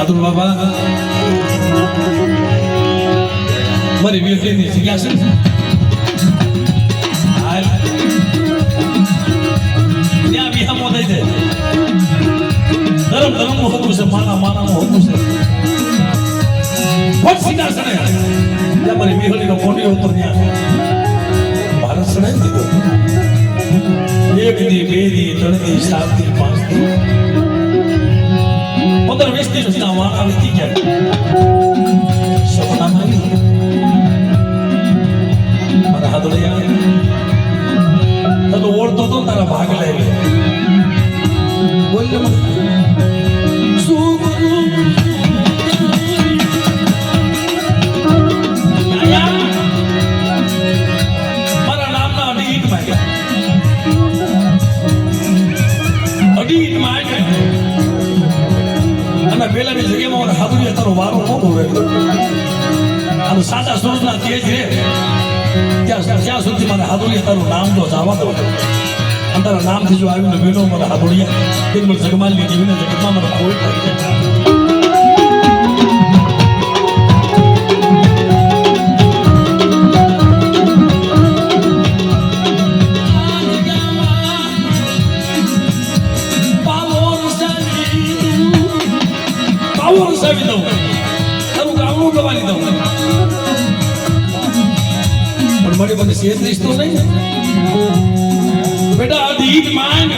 આતુર બાબા. મારી વીરડીની જગ્યા છે ને? હાલ. ત્યાં વિહામો દઈ દે ધર્મ ધર્મનું હતું છે, માના માના નું હતું છે. પણ સીધા સણે ત્યાં મારી વિહળીનો મોટી હતો ત્યાં. ભારત સણે દીધો. એક દી, બે દી, ત્રણ દી, સાત દી, પાંચ દી. પંદર વીસ દિવસ ના વાણા વીતી ગયા સપનામાં આવ્યું મારા હાથોડી તને ઓળતો તો તારા ભાગ લાવી બોલ ને શું કરું? આયા. મારા પેલાની જગ્યામાં મને હાથોડી તારો વારો નહોતો રહેતો અને સાદા સુરતના તેજ રે ત્યાં જ્યાં સુધી મને હાથોડિયા તારું નામ તો જવા દો. અને તારા નામથી જો આવીને બેનો મને હાદુરિયા તે મને જગમાલની જીવીને જગતમાં મને કોઈ રસાવી દઉં તારું ગામડું ગવાની દઉં. પણ મારી મને સેત્રીસ તો નહીં. બેટા અઢી માંગ.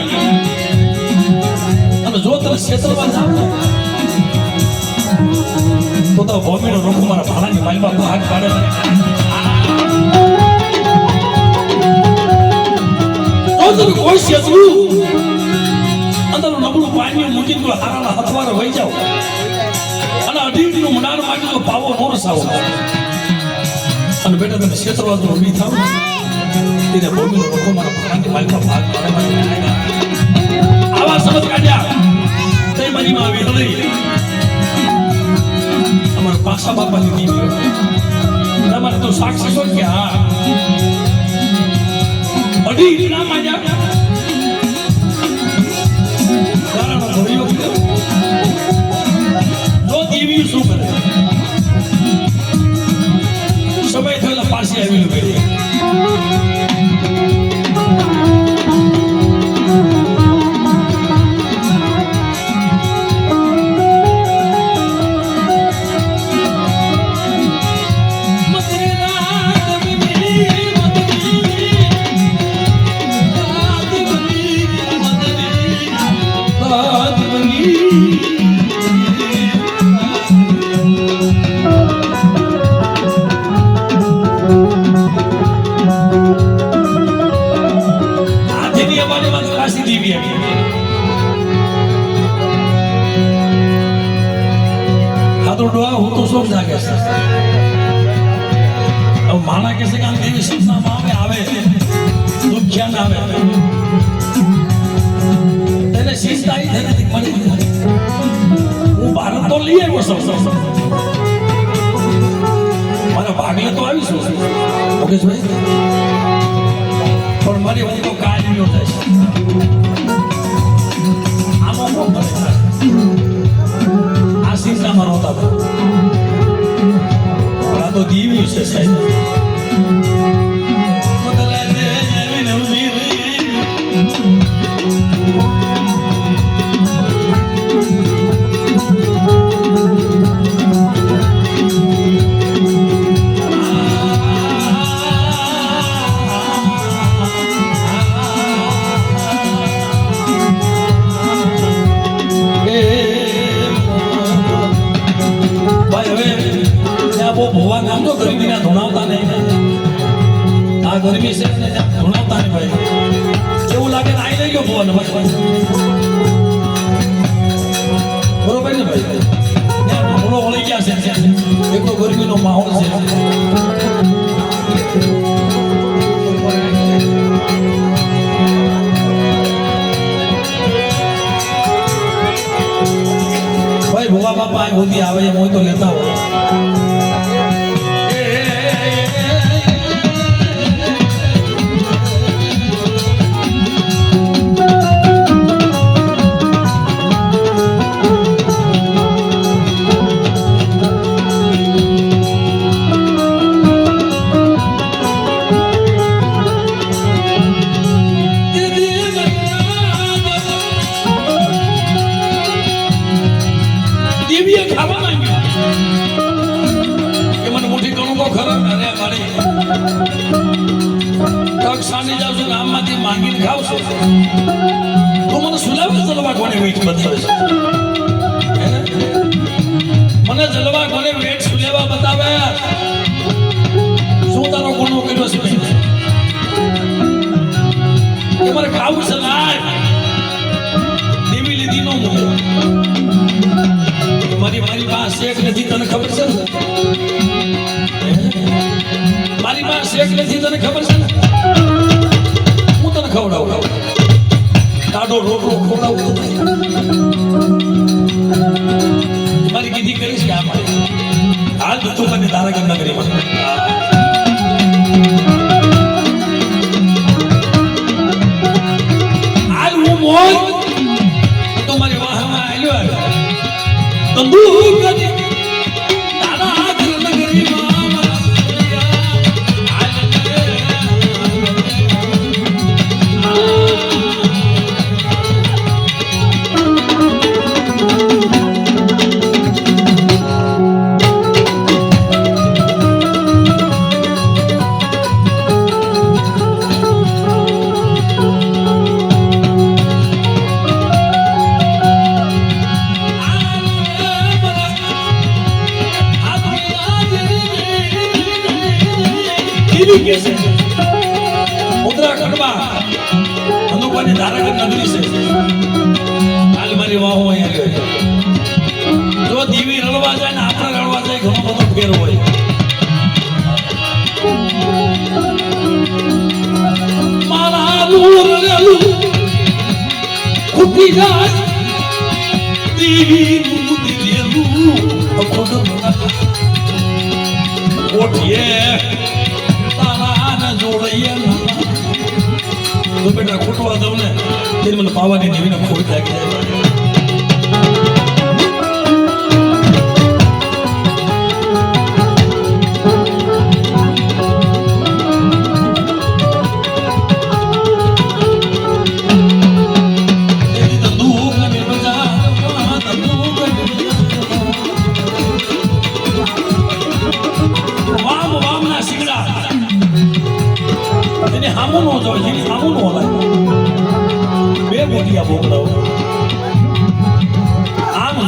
અને જો તમે ક્ષેત્રમાં જાવ ને તો તો ભૂમિનો રોગ મારા ભાડાની માલમાં ભાગ પાડે ને. જો તમે કોઈ ક્ષેત્રું અંદર નબળું પાણી મૂકીને જો હારાના હથવારે વહી જાઓ પાવો નો રસાવો અને બેટા, તમે ક્ષેત્રવાદ ઊભી થાવ? ને તેને ભૂમિનો રોગો મારા ભાડાની માલમાં ભાગ આવા સમજ કાઢ્યા. તે મારી માં આવી હળી અમારા પાસા બાપાની દીવી તમારે તો સાક્ષી છો કે હા. અઢી ના માજા કારણ. જો દેવી શું કરે? થયેલા પાસે આવીને શોખ જાગે છે. હવે માણા કે છે કે આમ સપનામાં આવે આવે. દુખ્યા ના આવે. તેને ચિંતા આવી થઈ નથી મળી હું ભારત તો લઈ આવ્યો સૌ સૌ. મારા ભાગલે તો આવીશું મુકેશભાઈ પણ મારી વાત તો કાઢ્યો થાય આમાં છે? આ સીસામાં નહોતા ભાઈ. પણ આ તો દીવી છે સાહેબ ગરમી છે ને ભણાવતા ને ભાઈ. એવું લાગે ને આવી લઈ ગયો ફોન બરોબર ને ભાઈ? ભણો વળી ગયા છે એટલો ગરમીનો માહોલ છે. ભાઈ, ભોવા બાપા આ હોતી આવે એમ હોય તો લેતા હોય. મારી મારી પાસે એક નથી, તને ખબર છે મારી પાસે એક નથી, તને ખબર છે હું તને ખવડાવું ટાઢો રોટલો ખવડાવું. મારી કીધી કરીશ કે મારી. હાલ તું મને તારા નગરીમાં હાલ বন্ধু કેવી કે છે. ઉત્તરાખંડમાં હનુમાનની ધારાગઢ નગરી છે. હાલ મારી વાહો અહીંયા. જો દીવી રળવા જાય ને આપણે રળવા જાય, ઘણો બધો ફેર હોય. મારા જાય. ખૂટવા દઉં ને તે મને પાવાની દેવીને ખોટ લાગી જાય.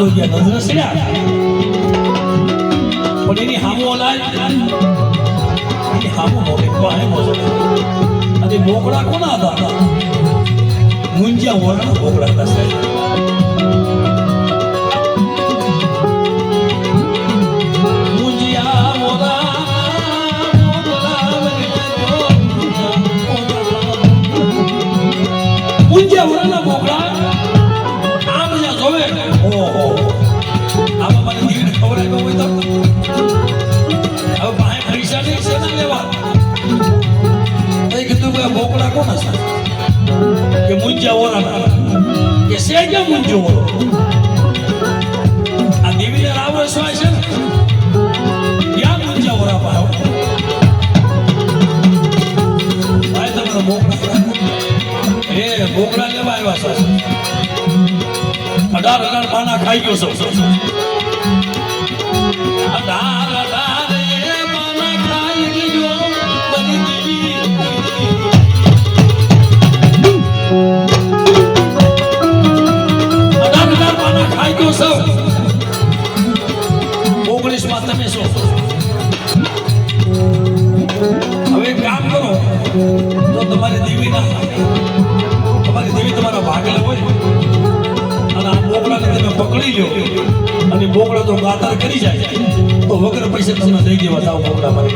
જોઈ ગયા નજરે સડ્યા પણ એની હામો હલાય એની હામો લે વાહે નો અને બોકડા કોના હતા? મુંજ્યા વરણ બોકડા હતા સાહેબ. મુંજો આ દેવીને રામ રસવાય છે ક્યાં મુંજા ઓરા પાડો ભાઈ, તમારો બોકડા એ બોકડા લેવા આવ્યા સાહેબ અઢાર અઢાર પાના ખાઈ ગયો છો. જો તમારી દેવી તમારી દેવી તમારા ભાગલે હોય, અને આ બોકડાને તમે પકડી લો, અને બોકડા તો ગાતાર કરી જાય, તો વગર પૈસે તમને દઈ દેવા જાવ બોકડા મારી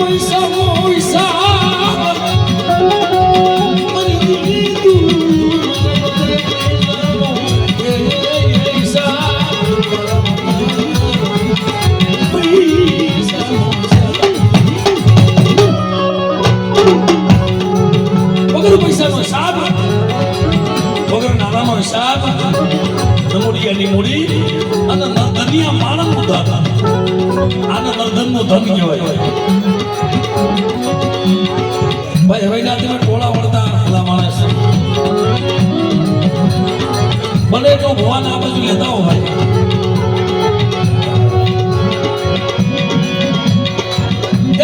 પૈસા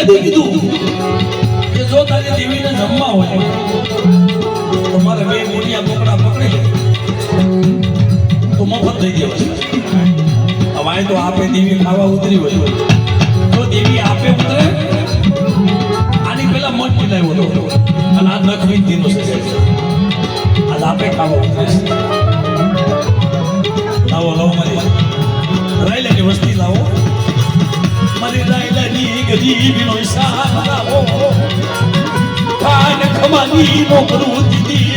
કદી કીધું કે જો તારી દેવીને જમવા હોય, તો મારે બે મોટિયા બોકડા પકડી લે. તો મફત થઈ ગયો અમારે તો આપે દેવી ખાવા ઉતરી હોય. જો દેવી આપે ઉતરે, આની પેલા મઠ પીલાવ્યો હતો અને આ નખ વિનતીનો છે. આજ આપે ખાવા ઉતરે. લાવો લાવો, મારી. રાયલાની વસ્તી લાવો. મારી રાયલાની ગરીબીનો હિસાબ લાવો કાન ખમાની મોકરું દીદી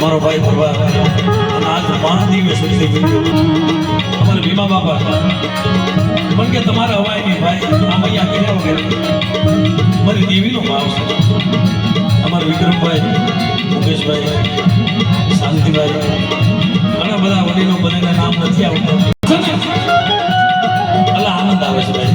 મારો ભાઈ ભગવાન અને આજ મહાદેવે સુધી અમારે ભીમા બાપા પણ કે તમારા હવાય નહીં ભાઈ. આમ અહીંયા ગયા વગર મારી દેવીનો ભાવ છે. અમારા વિક્રમભાઈ, મુકેશભાઈ, શાંતિભાઈ, ઘણા બધા વડીલો બધાના નામ નથી આવતા? અલા આનંદ આવે છે ભાઈ.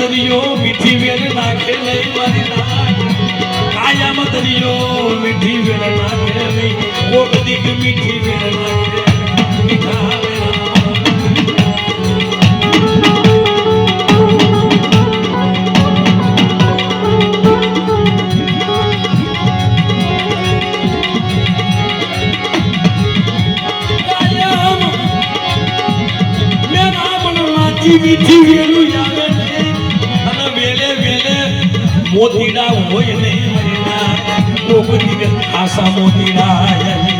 દરિયો મીઠી વેલ નાખે લઈ મારી નાક કાયમ દરિયો મીઠી વેલ નાખે લઈ. કોક દીક મીઠી ডুব দিবেন আশা মহিলায়